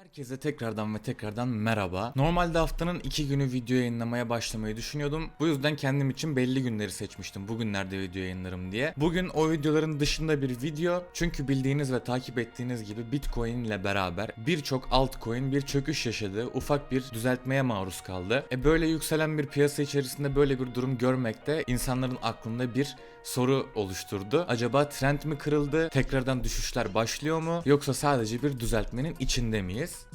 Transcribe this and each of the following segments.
Herkese tekrardan ve tekrardan merhaba. Normalde haftanın iki günü video yayınlamaya başlamayı düşünüyordum. Bu yüzden kendim için belli günleri seçmiştim. Bugünlerde video yayınlarım diye. Bugün o videoların dışında bir video. Çünkü bildiğiniz ve takip ettiğiniz gibi Bitcoin ile beraber birçok altcoin bir çöküş yaşadı. Ufak bir düzeltmeye maruz kaldı. E böyle yükselen bir piyasa içerisinde böyle bir durum görmek de insanların aklında bir soru oluşturdu. Acaba trend mi kırıldı? Tekrardan düşüşler başlıyor mu? Yoksa sadece bir düzeltmenin içinde miyiz?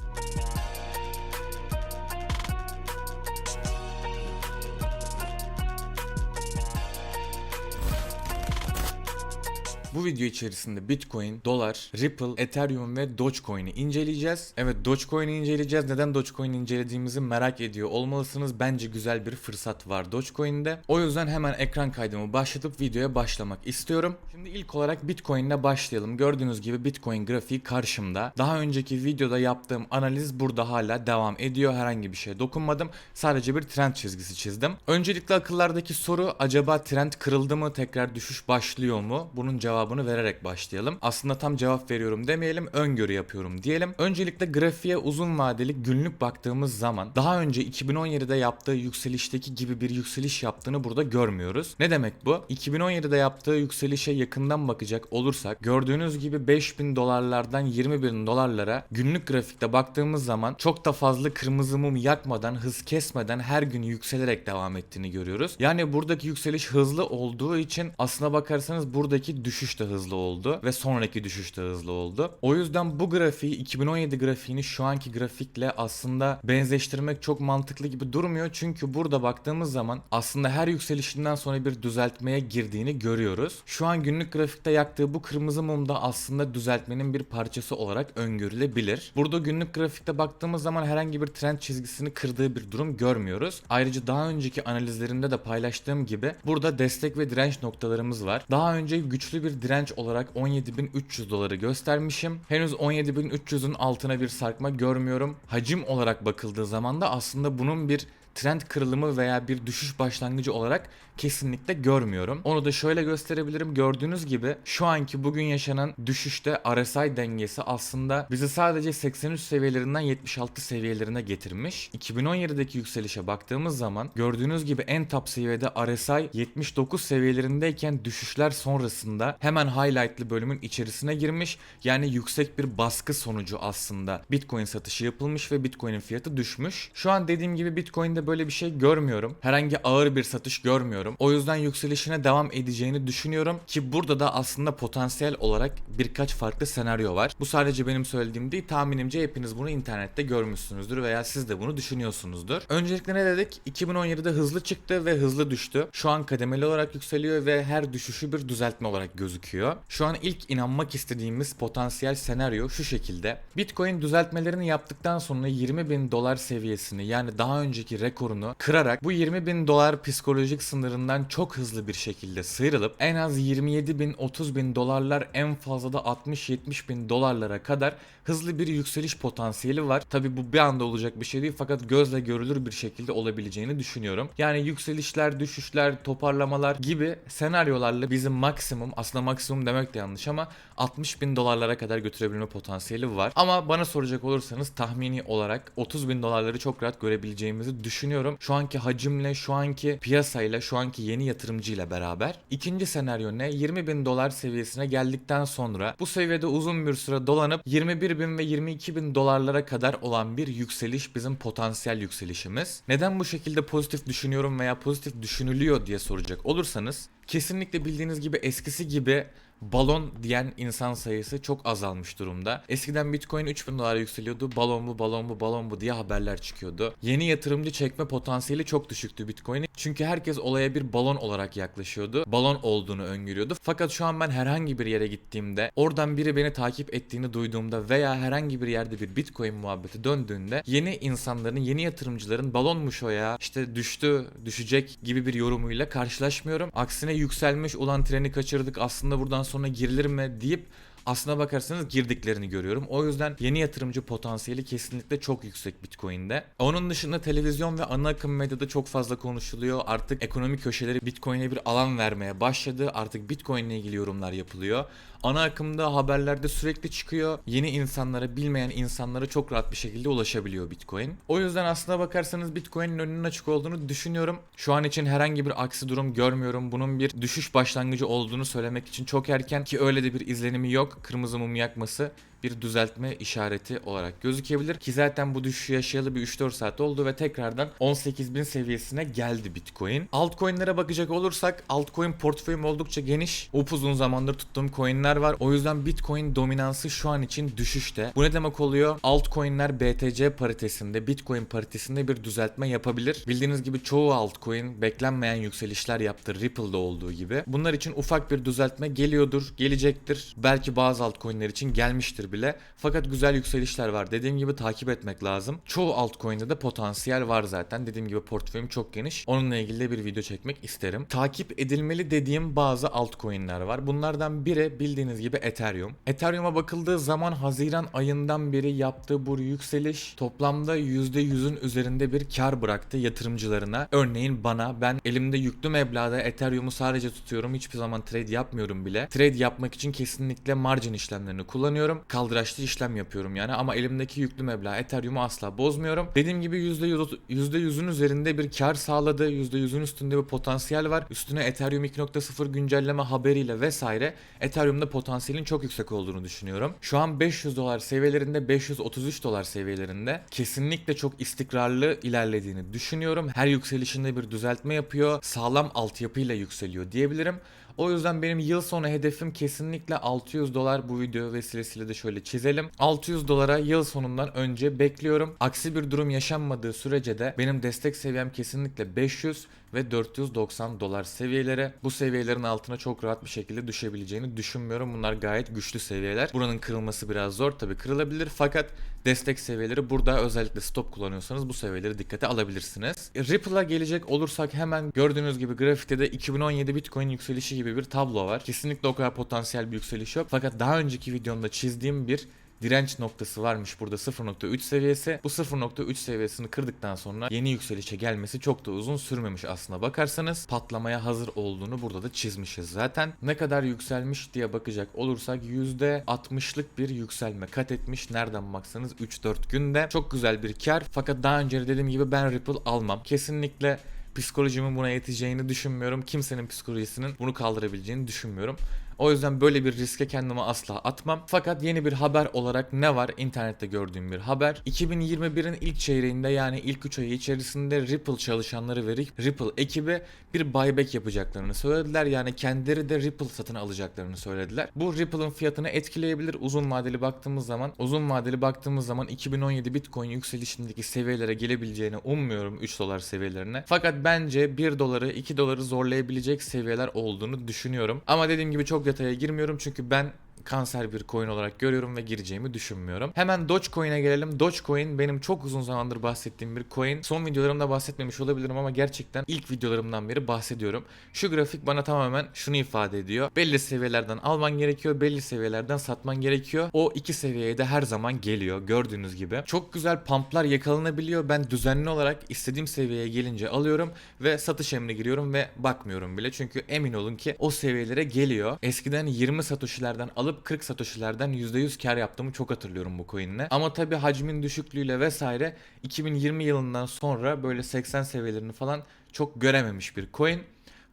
Bu video içerisinde Bitcoin, dolar, Ripple, Ethereum ve Dogecoin'i inceleyeceğiz. Evet Dogecoin'i inceleyeceğiz. Neden Dogecoin'i incelediğimizi merak ediyor olmalısınız. Bence güzel bir fırsat var Dogecoin'de. O yüzden hemen ekran kaydımı başlatıp videoya başlamak istiyorum. Şimdi ilk olarak Bitcoin ile başlayalım. Gördüğünüz gibi Bitcoin grafiği karşımda. Daha önceki videoda yaptığım analiz burada hala devam ediyor. Herhangi bir şeye dokunmadım. Sadece bir trend çizgisi çizdim. Öncelikle akıllardaki soru acaba trend kırıldı mı? Tekrar düşüş başlıyor mu? Bunun cevabını vererek başlayalım. Aslında tam cevap veriyorum demeyelim, öngörü yapıyorum diyelim. Öncelikle grafiğe uzun vadeli günlük baktığımız zaman daha önce 2017'de yaptığı yükselişteki gibi bir yükseliş yaptığını burada görmüyoruz. Ne demek bu? 2017'de yaptığı yükselişe yakından bakacak olursak gördüğünüz gibi 5000 dolarlardan 20 bin dolarlara günlük grafikte baktığımız zaman çok da fazla kırmızı mum yakmadan, hız kesmeden her gün yükselerek devam ettiğini görüyoruz. Yani buradaki yükseliş hızlı olduğu için aslına bakarsanız buradaki düşüş de hızlı oldu ve sonraki düşüş de hızlı oldu. O yüzden bu grafiği 2017 grafiğini şu anki grafikle aslında benzeştirmek çok mantıklı gibi durmuyor. Çünkü burada baktığımız zaman aslında her yükselişinden sonra bir düzeltmeye girdiğini görüyoruz. Şu an günlük grafikte yaktığı bu kırmızı mum da aslında düzeltmenin bir parçası olarak öngörülebilir. Burada günlük grafikte baktığımız zaman herhangi bir trend çizgisini kırdığı bir durum görmüyoruz. Ayrıca daha önceki analizlerimde de paylaştığım gibi burada destek ve direnç noktalarımız var. Daha önce güçlü bir direnç olarak 17.300 doları göstermişim. Henüz 17.300'ün altına bir sarkma görmüyorum. Hacim olarak bakıldığı zaman da aslında bunun bir trend kırılımı veya bir düşüş başlangıcı olarak kesinlikle görmüyorum. Onu da şöyle gösterebilirim. Gördüğünüz gibi şu anki bugün yaşanan düşüşte RSI dengesi aslında bizi sadece 83 seviyelerinden 76 seviyelerine getirmiş. 2017'deki yükselişe baktığımız zaman gördüğünüz gibi en top seviyede RSI 79 seviyelerindeyken düşüşler sonrasında hemen highlightlı bölümün içerisine girmiş. Yani yüksek bir baskı sonucu aslında Bitcoin satışı yapılmış ve Bitcoin'in fiyatı düşmüş. Şu an dediğim gibi Bitcoin'de böyle bir şey görmüyorum. Herhangi ağır bir satış görmüyorum. O yüzden yükselişine devam edeceğini düşünüyorum ki burada da aslında potansiyel olarak birkaç farklı senaryo var. Bu sadece benim söylediğim değil. Tahminimce hepiniz bunu internette görmüşsünüzdür veya siz de bunu düşünüyorsunuzdur. Öncelikle ne dedik? 2017'de hızlı çıktı ve hızlı düştü. Şu an kademeli olarak yükseliyor ve her düşüşü bir düzeltme olarak gözüküyor. Şu an ilk inanmak istediğimiz potansiyel senaryo şu şekilde. Bitcoin düzeltmelerini yaptıktan sonra 20 bin dolar seviyesini yani daha önceki rekorunu kırarak bu 20 bin dolar psikolojik sınırından çok hızlı bir şekilde sıyrılıp en az 27 bin 30 bin dolarlar en fazla da 60-70 bin dolarlara kadar hızlı bir yükseliş potansiyeli var. Tabi bu bir anda olacak bir şey değil fakat gözle görülür bir şekilde olabileceğini düşünüyorum. Yani yükselişler, düşüşler, toparlamalar gibi senaryolarla bizim maksimum aslında maksimum demek de yanlış ama 60 bin dolarlara kadar götürebilme potansiyeli var. Ama bana soracak olursanız tahmini olarak 30 bin dolarları çok rahat görebileceğimizi düşünüyorum. Şu anki hacimle, şu anki piyasayla, şu anki yeni yatırımcıyla beraber. İkinci senaryo ne? 20 bin dolar seviyesine geldikten sonra bu seviyede uzun bir süre dolanıp 21 bin ve 22 bin dolarlara kadar olan bir yükseliş bizim potansiyel yükselişimiz. Neden bu şekilde pozitif düşünüyorum veya pozitif düşünülüyor diye soracak olursanız kesinlikle bildiğiniz gibi eskisi gibi balon diyen insan sayısı çok azalmış durumda. Eskiden Bitcoin 3000 dolara yükseliyordu. Balon bu, balon bu, balon bu diye haberler çıkıyordu. Yeni yatırımcı çekme potansiyeli çok düşüktü Bitcoin'in. Çünkü herkes olaya bir balon olarak yaklaşıyordu. Balon olduğunu öngörüyordu. Fakat şu an ben herhangi bir yere gittiğimde, oradan biri beni takip ettiğini duyduğumda veya herhangi bir yerde bir Bitcoin muhabbeti döndüğünde yeni insanların, yeni yatırımcıların balonmuş o ya, işte düştü, düşecek gibi bir yorumuyla karşılaşmıyorum. Aksine yükselmiş, ulan treni kaçırdık aslında buradan sonra girilir mi deyip aslına bakarsanız girdiklerini görüyorum. O yüzden yeni yatırımcı potansiyeli kesinlikle çok yüksek Bitcoin'de. Onun dışında televizyon ve ana akım medyada çok fazla konuşuluyor. Artık ekonomik köşeleri Bitcoin'e bir alan vermeye başladı. Artık Bitcoin ile ilgili yorumlar yapılıyor. ana akımda haberlerde sürekli çıkıyor. Yeni insanlara, bilmeyen insanlara çok rahat bir şekilde ulaşabiliyor Bitcoin. O yüzden aslına bakarsanız Bitcoin'in önünün açık olduğunu düşünüyorum. Şu an için herhangi bir aksi durum görmüyorum. Bunun bir düşüş başlangıcı olduğunu söylemek için çok erken ki öyle de bir izlenimi yok. Kırmızı mum yakması bir düzeltme işareti olarak gözükebilir. Ki zaten bu düşüşü yaşayalı bir 3-4 saat oldu ve tekrardan 18.000 seviyesine geldi Bitcoin. Altcoin'lere bakacak olursak altcoin portföyüm oldukça geniş. Upuzun zamandır tuttuğum coin'ler var. O yüzden Bitcoin dominansı şu an için düşüşte. Bu ne demek oluyor? Altcoin'ler BTC paritesinde, Bitcoin paritesinde bir düzeltme yapabilir. Bildiğiniz gibi çoğu altcoin beklenmeyen yükselişler yaptı Ripple'da olduğu gibi. Bunlar için ufak bir düzeltme geliyordur, gelecektir. Belki bazı altcoin'ler için gelmiştir bile. Fakat güzel yükselişler var. Dediğim gibi takip etmek lazım. Çoğu altcoin'de de potansiyel var zaten. Dediğim gibi portföyüm çok geniş. Onunla ilgili de bir video çekmek isterim. Takip edilmeli dediğim bazı altcoin'ler var. Bunlardan biri bildiğiniz gibi Ethereum. Ethereum'a bakıldığı zaman Haziran ayından beri yaptığı bu yükseliş toplamda %100'ün üzerinde bir kar bıraktı yatırımcılarına. Örneğin bana ben elimde yüklü meblağda Ethereum'u sadece tutuyorum. Hiçbir zaman trade yapmıyorum bile. Trade yapmak için kesinlikle margin işlemlerini kullanıyorum. Kaldıraçlı işlem yapıyorum yani ama elimdeki yüklü meblağ Ethereum'u asla bozmuyorum. Dediğim gibi %100, %100'ün üzerinde bir kar sağladı. %100'ün üstünde bir potansiyel var. Üstüne Ethereum 2.0 güncelleme haberiyle vesaire Ethereum'da potansiyelin çok yüksek olduğunu düşünüyorum. Şu an 500 dolar seviyelerinde 533 dolar seviyelerinde kesinlikle çok istikrarlı ilerlediğini düşünüyorum. Her yükselişinde bir düzeltme yapıyor. Sağlam altyapıyla yükseliyor diyebilirim. O yüzden benim yıl sonu hedefim kesinlikle 600 dolar bu video vesilesiyle de şöyle çizelim. 600 dolara yıl sonundan önce bekliyorum. Aksi bir durum yaşanmadığı sürece de benim destek seviyem kesinlikle 500 ve 490 dolar seviyeleri. Bu seviyelerin altına çok rahat bir şekilde düşebileceğini düşünmüyorum. Bunlar gayet güçlü seviyeler. Buranın kırılması biraz zor tabi kırılabilir fakat destek seviyeleri burada özellikle stop kullanıyorsanız bu seviyeleri dikkate alabilirsiniz. Ripple'a gelecek olursak hemen gördüğünüz gibi grafikte de 2017 Bitcoin yükselişi gibi bir tablo var. Kesinlikle o kadar potansiyel bir yükseliş yok. Fakat daha önceki videomda çizdiğim bir direnç noktası varmış burada 0.3 seviyesi. Bu 0.3 seviyesini kırdıktan sonra yeni yükselişe gelmesi çok da uzun sürmemiş aslına bakarsanız. Patlamaya hazır olduğunu burada da çizmişiz zaten. Ne kadar yükselmiş diye bakacak olursak %60'lık bir yükselme kat etmiş. Nereden baksanız 3-4 günde. Çok güzel bir kar. Fakat daha önce de dediğim gibi ben Ripple almam. Kesinlikle psikolojimin buna yeteceğini düşünmüyorum. Kimsenin psikolojisinin bunu kaldırabileceğini düşünmüyorum. O yüzden böyle bir riske kendimi asla atmam. Fakat yeni bir haber olarak ne var? İnternette gördüğüm bir haber. 2021'in ilk çeyreğinde yani ilk 3 ayı içerisinde Ripple çalışanları ve Ripple ekibi bir buyback yapacaklarını söylediler. Yani kendileri de Ripple satın alacaklarını söylediler. Bu Ripple'ın fiyatını etkileyebilir uzun vadeli baktığımız zaman. Uzun vadeli baktığımız zaman 2017 Bitcoin yükselişindeki seviyelere gelebileceğini ummuyorum 3 dolar seviyelerine. Fakat bence 1 doları 2 doları zorlayabilecek seviyeler olduğunu düşünüyorum. Ama dediğim gibi çok detaya girmiyorum çünkü ben kanser bir coin olarak görüyorum ve gireceğimi düşünmüyorum. Hemen Dogecoin'e gelelim. Dogecoin benim çok uzun zamandır bahsettiğim bir coin. Son videolarımda bahsetmemiş olabilirim ama gerçekten ilk videolarımdan beri bahsediyorum. Şu grafik bana tamamen şunu ifade ediyor. Belli seviyelerden alman gerekiyor, belli seviyelerden satman gerekiyor. O iki seviyeye de her zaman geliyor gördüğünüz gibi. Çok güzel pumplar yakalanabiliyor. Ben düzenli olarak istediğim seviyeye gelince alıyorum ve satış emrine giriyorum ve bakmıyorum bile. Çünkü emin olun ki o seviyelere geliyor. Eskiden 20 satoshilerden alıp 40 satoshilerden %100 kar yaptığımı çok hatırlıyorum bu coin'le. Ama tabi hacmin düşüklüğüyle vesaire 2020 yılından sonra böyle 80 seviyelerini falan çok görememiş bir coin.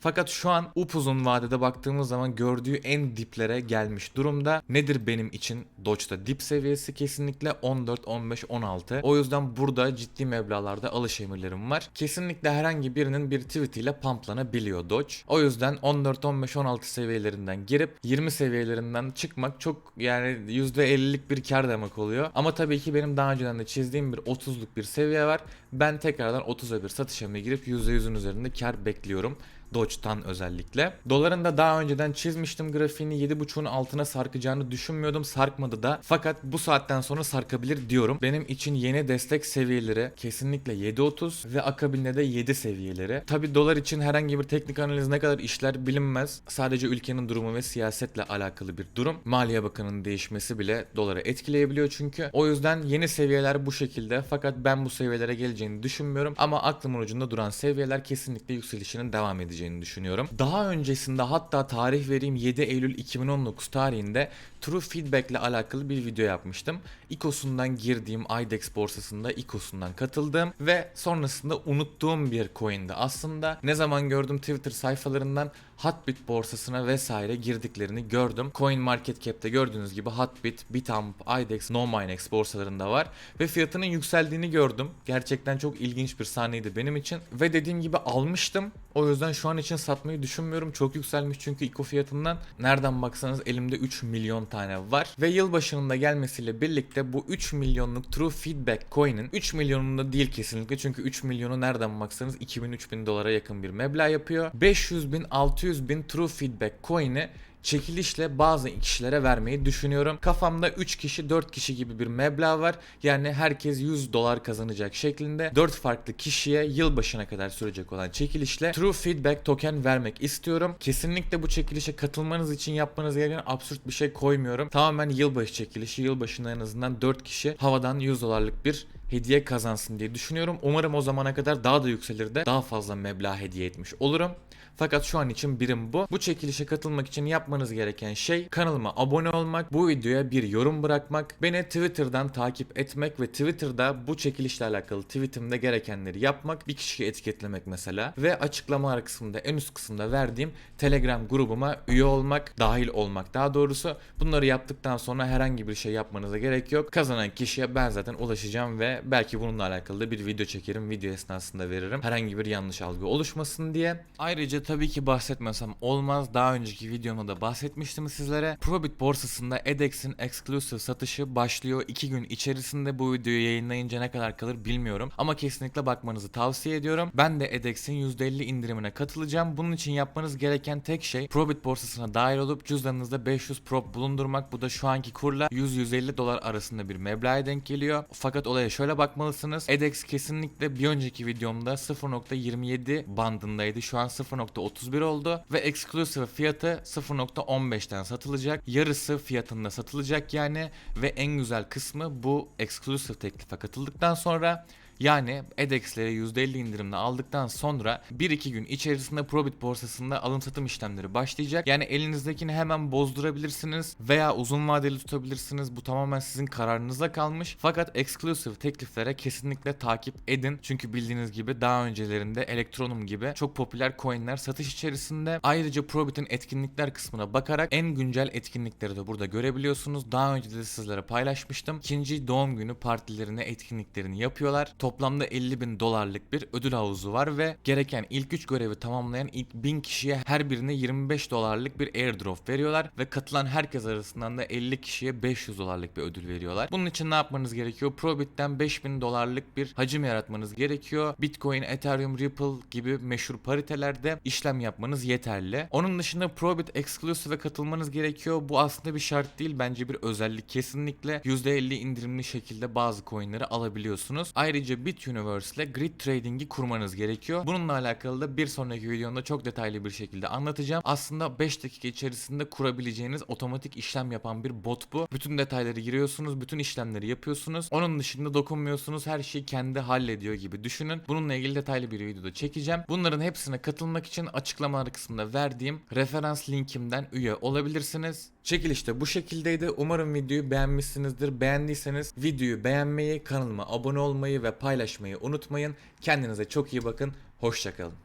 Fakat şu an upuzun vadede baktığımız zaman gördüğü en diplere gelmiş durumda. Nedir benim için Doge'da dip seviyesi kesinlikle 14, 15, 16. O yüzden burada ciddi meblağlarda alış emirlerim var. Kesinlikle herhangi birinin bir tweet ile pumplanabiliyor Doge. O yüzden 14, 15, 16 seviyelerinden girip 20 seviyelerinden çıkmak çok yani %50'lik bir kar demek oluyor. Ama tabii ki benim daha önceden de çizdiğim bir 30'luk bir seviye var. Ben tekrardan 30'a bir satış emri girip %100'ün üzerinde kar bekliyorum. Doge'tan özellikle. Doların da daha önceden çizmiştim grafiğini 7.5'un altına sarkacağını düşünmüyordum. Sarkmadı da. Fakat bu saatten sonra sarkabilir diyorum. Benim için yeni destek seviyeleri kesinlikle 7.30 ve akabinde de 7 seviyeleri. Tabi dolar için herhangi bir teknik analiz ne kadar işler bilinmez. Sadece ülkenin durumu ve siyasetle alakalı bir durum. Maliye Bakanı'nın değişmesi bile doları etkileyebiliyor çünkü. O yüzden yeni seviyeler bu şekilde. Fakat ben bu seviyelere geleceğini düşünmüyorum. Ama aklımın ucunda duran seviyeler kesinlikle yükselişinin devam edeceği olabileceğini düşünüyorum. Daha öncesinde hatta tarih vereyim 7 Eylül 2019 tarihinde True Feedback ile alakalı bir video yapmıştım. İKOS'undan girdiğim IDEX borsasında İKOS'undan katıldım ve sonrasında unuttuğum bir coin'di. Aslında ne zaman gördüm Twitter sayfalarından Hotbit borsasına vesaire girdiklerini gördüm. Coin Market Cap'te gördüğünüz gibi Hotbit, Bitamp, IDEX, NoMinex borsalarında var ve fiyatının yükseldiğini gördüm. Gerçekten çok ilginç bir sahneydi benim için ve dediğim gibi almıştım. O yüzden şu an için satmayı düşünmüyorum. Çok yükselmiş çünkü ICO fiyatından. Nereden baksanız elimde 3 milyon tane var. Ve yılbaşının da gelmesiyle birlikte bu 3 milyonluk True Feedback coin'in 3 milyonunda değil kesinlikle. Çünkü 3 milyonu nereden baksanız 2000-3000 dolara yakın bir meblağ yapıyor. 500 bin 600 bin True Feedback coin'i çekilişle bazı kişilere vermeyi düşünüyorum. Kafamda 3 kişi 4 kişi gibi bir meblağ var. Yani herkes 100 dolar kazanacak şeklinde 4 farklı kişiye yılbaşına kadar sürecek olan çekilişle True Feedback token vermek istiyorum. Kesinlikle bu çekilişe katılmanız için yapmanız gereken absürt bir şey koymuyorum. Tamamen yılbaşı çekilişi. Yılbaşında en azından 4 kişi havadan 100 dolarlık bir hediye kazansın diye düşünüyorum. Umarım o zamana kadar daha da yükselir de daha fazla meblağ hediye etmiş olurum. Fakat şu an için birim bu. Bu çekilişe katılmak için yapmanız gereken şey kanalıma abone olmak, bu videoya bir yorum bırakmak, beni Twitter'dan takip etmek ve Twitter'da bu çekilişle alakalı tweetimde gerekenleri yapmak, bir kişiyi etiketlemek mesela ve açıklamalar kısmında en üst kısımda verdiğim Telegram grubuma üye olmak, dahil olmak daha doğrusu. Bunları yaptıktan sonra herhangi bir şey yapmanıza gerek yok. Kazanan kişiye ben zaten ulaşacağım ve belki bununla alakalı da bir video çekerim. Video esnasında veririm. Herhangi bir yanlış algı oluşmasın diye. Ayrıca tabii ki bahsetmesem olmaz. Daha önceki videomda da bahsetmiştim sizlere. Probit borsasında EDEX'in exclusive satışı başlıyor. 2 gün içerisinde bu videoyu yayınlayınca ne kadar kalır bilmiyorum. Ama kesinlikle bakmanızı tavsiye ediyorum. Ben de EDEX'in %50 indirimine katılacağım. Bunun için yapmanız gereken tek şey Probit borsasına dahil olup cüzdanınızda 500 prop bulundurmak. Bu da şu anki kurla 100-150 dolar arasında bir meblağa denk geliyor. Fakat olaya şöyle bakmalısınız. EDEX kesinlikle bir önceki videomda 0.27 bandındaydı. Şu an 0.31 oldu ve exclusive fiyatı 0.15'ten satılacak. Yarısı fiyatında satılacak yani ve en güzel kısmı bu exclusive teklife katıldıktan sonra yani EDEX'leri %50 indirimle aldıktan sonra 1-2 gün içerisinde Probit borsasında alım satım işlemleri başlayacak. Yani elinizdekini hemen bozdurabilirsiniz veya uzun vadeli tutabilirsiniz. Bu tamamen sizin kararınıza kalmış. Fakat exclusive tekliflere kesinlikle takip edin. Çünkü bildiğiniz gibi daha öncelerinde Electronum gibi çok popüler coinler satış içerisinde. Ayrıca Probit'in etkinlikler kısmına bakarak en güncel etkinlikleri de burada görebiliyorsunuz. Daha önce de sizlere paylaşmıştım. İkinci doğum günü partilerini, etkinliklerini yapıyorlar. Toplamda 50 bin dolarlık bir ödül havuzu var ve gereken ilk 3 görevi tamamlayan ilk 1000 kişiye her birine 25 dolarlık bir airdrop veriyorlar ve katılan herkes arasından da 50 kişiye 500 dolarlık bir ödül veriyorlar. Bunun için ne yapmanız gerekiyor? Probit'ten 5000 dolarlık bir hacim yaratmanız gerekiyor. Bitcoin, Ethereum, Ripple gibi meşhur paritelerde işlem yapmanız yeterli. Onun dışında Probit Exclusive'e katılmanız gerekiyor. Bu aslında bir şart değil. Bence bir özellik. Kesinlikle %50 indirimli şekilde bazı coinleri alabiliyorsunuz. Ayrıca Bit Universe ile Grid Trading'i kurmanız gerekiyor. Bununla alakalı da bir sonraki videomda çok detaylı bir şekilde anlatacağım. Aslında 5 dakika içerisinde kurabileceğiniz otomatik işlem yapan bir bot bu. Bütün detayları giriyorsunuz, bütün işlemleri yapıyorsunuz. Onun dışında dokunmuyorsunuz. Her şeyi kendi hallediyor gibi düşünün. Bununla ilgili detaylı bir videoda çekeceğim. Bunların hepsine katılmak için açıklamalar kısmında verdiğim referans linkimden üye olabilirsiniz. Çekiliş de bu şekildeydi. Umarım videoyu beğenmişsinizdir. Beğendiyseniz videoyu beğenmeyi, kanalıma abone olmayı ve paylaşmayı unutmayın. Kendinize çok iyi bakın. Hoşçakalın.